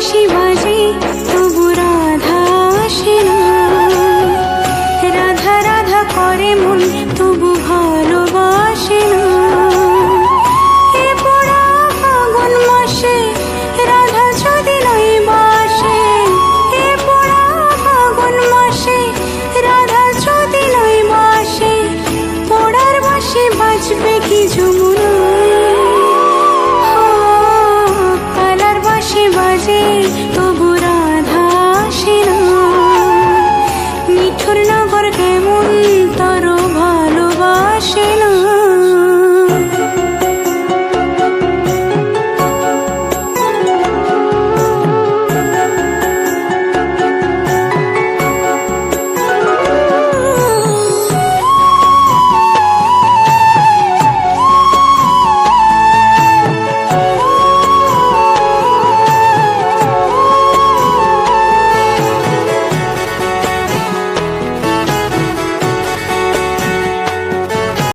বাঁশি বাজে তবু রাধা আসে না। রাধা রাধা করে মন কেমন